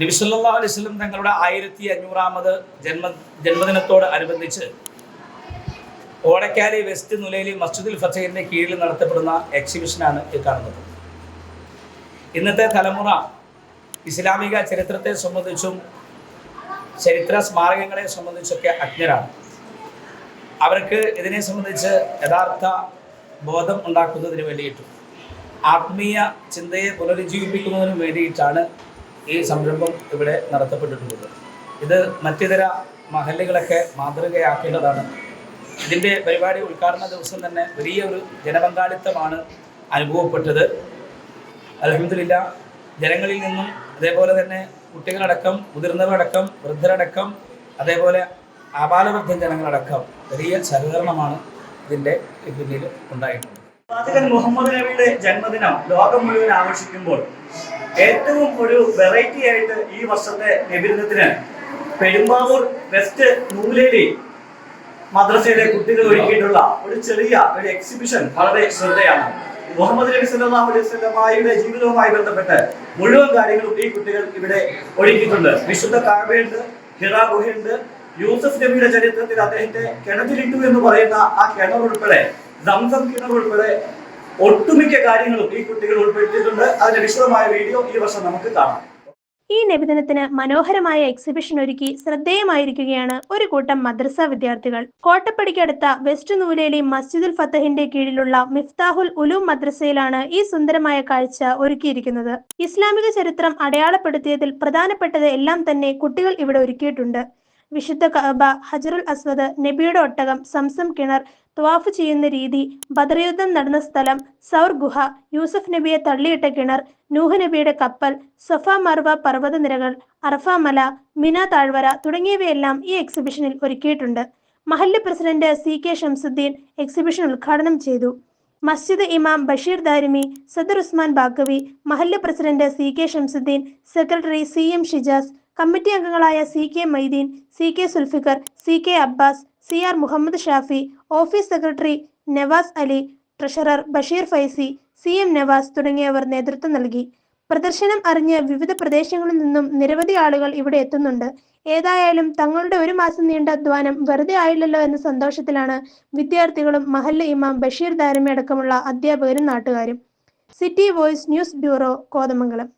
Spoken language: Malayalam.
നബിസല്ലാ അലൈവല്ലം തങ്ങളുടെ ആയിരത്തി അഞ്ഞൂറാമത് ജന്മ ജന്മദിനത്തോട് അനുബന്ധിച്ച് ഓടക്കാലി വെസ്റ്റ് നുലയിലെ മസ്ജിദുൽ ഫസഹിന്റെ കീഴിൽ നടത്തപ്പെടുന്ന എക്സിബിഷനാണ് ഇത് കാണുന്നത്. ഇന്നത്തെ തലമുറ ഇസ്ലാമിക ചരിത്രത്തെ സംബന്ധിച്ചും ചരിത്ര സ്മാരകങ്ങളെ സംബന്ധിച്ചൊക്കെ അജ്ഞരാണ്. അവർക്ക് ഇതിനെ സംബന്ധിച്ച് യഥാർത്ഥ ബോധം ഉണ്ടാക്കുന്നതിന് വേണ്ടിയിട്ടും ആത്മീയ ചിന്തയെ പുനരുജ്ജീവിപ്പിക്കുന്നതിനും വേണ്ടിയിട്ടാണ് ഈ സംരംഭം ഇവിടെ നടത്തപ്പെട്ടിട്ടുള്ളത്. ഇത് മറ്റിതര മഹല്ലുകളൊക്കെ മാതൃകയാക്കേണ്ടതാണ്. ഇതിന്റെ പരിപാടി ഉദ്ഘാടന ദിവസം തന്നെ വലിയ ഒരു ജനപങ്കാളിത്തമാണ് അനുഭവപ്പെട്ടത്. അലഹമില്ല ജനങ്ങളിൽ നിന്നും അതേപോലെ തന്നെ കുട്ടികളടക്കം മുതിർന്നവരടക്കം വൃദ്ധരടക്കം അതേപോലെ ആപാലവൃദ്ധ ജനങ്ങളടക്കം വലിയ സഹകരണമാണ് ഇതിന്റെ പിന്നിൽ ഉണ്ടായിട്ടുള്ളത്. മുഹമ്മദ് നബിയുടെ ജന്മദിനം ലോകം മുഴുവൻ ആഘോഷിക്കുമ്പോൾ ഏറ്റവും ഒരു വെറൈറ്റി ആയിട്ട് ഈ വർഷത്തെ നബിദിനത്തിന് പെരുമ്പാവൂർ വെസ്റ്റ് നൂലേലി മദ്രസയിലെ കുട്ടികൾ ഒരുക്കിയിട്ടുള്ള ഒരു ചെറിയ ഒരു എക്സിബിഷൻ വളരെ ശ്രദ്ധയാണ് മുഹമ്മദ് നബി വസല്ലമയുടെ ജീവിതവുമായി ബന്ധപ്പെട്ട് മുഴുവൻ കാര്യങ്ങളും ഈ കുട്ടികൾ ഇവിടെ ഒരുക്കിയിട്ടുണ്ട്. വിശുദ്ധ കാവയുണ്ട് ഹിറ ഗുഹയുണ്ട് യൂസഫ് നബിയുടെ ചരിത്രത്തിൽ അദ്ദേഹത്തെ കിണറ്റിലിട്ടു എന്ന് പറയുന്ന ആ കിണർ ഉൾപ്പെടെ ദംസം കിണർ ഉൾപ്പെടെ ഒട്ടുമിക്ക കാര്യങ്ങളും ഈ കുട്ടികൾ ഉൾപ്പെടുത്തിയിട്ടുണ്ട്. അതിന്റെ വിശദമായ വീഡിയോ ഈ വർഷം നമുക്ക് കാണാം. ഈ നബിദിനത്തിന് മനോഹരമായ എക്സിബിഷൻ ഒരുക്കി ശ്രദ്ധേയമായിരിക്കുകയാണ് ഒരു കൂട്ടം മദ്രസ വിദ്യാർത്ഥികൾ. കോട്ടപ്പടിക്കടുത്ത വെസ്റ്റ് നൂലേലി മസ്ജിദുൽ ഫത്തഹിന്റെ കീഴിലുള്ള മിഫ്താഹുൽ ഉലൂം മദ്രസയിലാണ് ഈ സുന്ദരമായ കാഴ്ച ഒരുക്കിയിരിക്കുന്നത്. ഇസ്ലാമിക ചരിത്രം അടയാളപ്പെടുത്തിയതിൽ പ്രധാനപ്പെട്ടത് എല്ലാം തന്നെ കുട്ടികൾ ഇവിടെ ഒരുക്കിയിട്ടുണ്ട്. വിശുദ്ധ കഅബ ഹജറുൽ അസ്വദ് നബിയുടെ ഒട്ടകം സംസം കിണർ ത്വാഫ് ചെയ്യുന്ന രീതി ബദർ യുദ്ധം നടന്ന സ്ഥലം സൗർ ഗുഹ യൂസഫ് നബിയെ തള്ളിയിട്ട കിണർ നൂഹ് നബിയുടെ കപ്പൽ സഫ മർവ പർവത നിരകൾ അറഫ മല മിന താഴ്വര തുടങ്ങിയവയെല്ലാം ഈ എക്സിബിഷനിൽ ഒരുക്കിയിട്ടുണ്ട്. മഹല്ല് president C K Shamsuddeen exhibition ഉദ്ഘാടനം ചെയ്തു. മസ്ജിദ് ഇമാം ബഷീർ ദാരിമി സദർ ഉസ്മാൻ ബാക്കവി മഹല്ല് president C K Shamsuddeen secretary C M Shijas committee അംഗങ്ങളായ C K Maideen C K Zulfikar C K Abbas C R Muhammad Shafi office secretary Navas Ali treasurer Basheer Faizy C M Navas തുടങ്ങിയവർ നേതൃത്വം നൽകി. പ്രദർശനം അറിഞ്ഞ് വിവിധ പ്രദേശങ്ങളിൽ നിന്നും നിരവധി ആളുകൾ ഇവിടെ എത്തുന്നുണ്ട്. ഏതായാലും തങ്ങളുടെ ഒരു മാസം നീണ്ട അധ്വാനം വെറുതെ ആയില്ലല്ലോ എന്ന സന്തോഷത്തിലാണ് വിദ്യാർത്ഥികളും മഹല്ല ഇമാം ബഷീർ ദാരമി അടക്കമുള്ള അധ്യാപകരും നാട്ടുകാരും. City voice news bureau Kothamangalam.